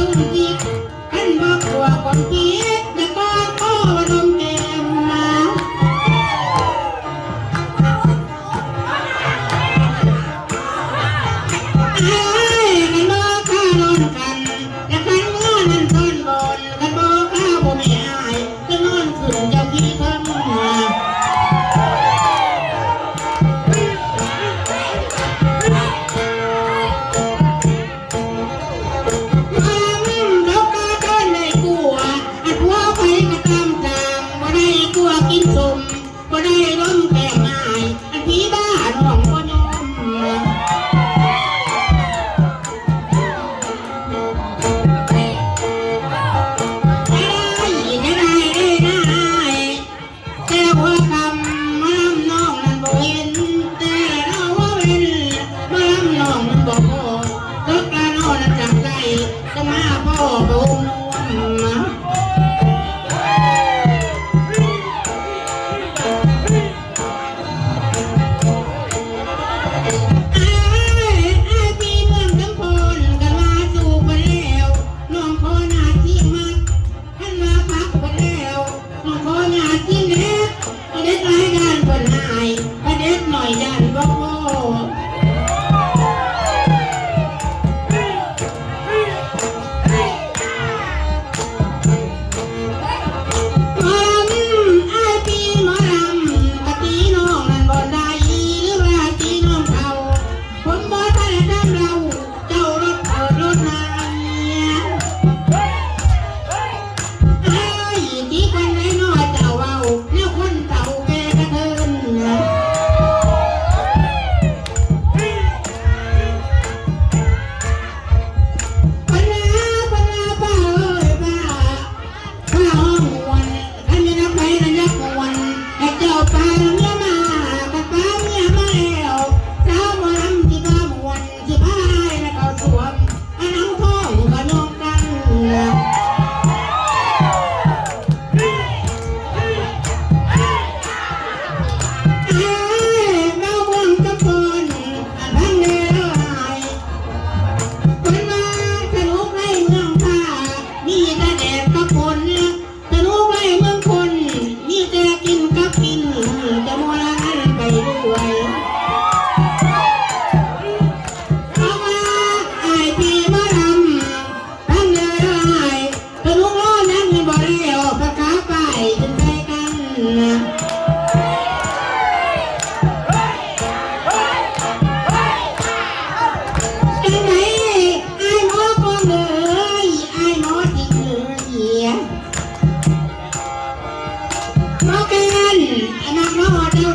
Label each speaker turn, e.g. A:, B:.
A: ยิ่งยิ่งให้มากกว่าคนามจ ฟัง วยเอามาไอ้ปีมะรำตั้งเดินไอ้ตะลุกโลนั่บรียวปากไปจนใจกันจังไอ้หมอก็เลยไอ้หมอจิงเลยเหี้ยหอกันอนาคตเจ้า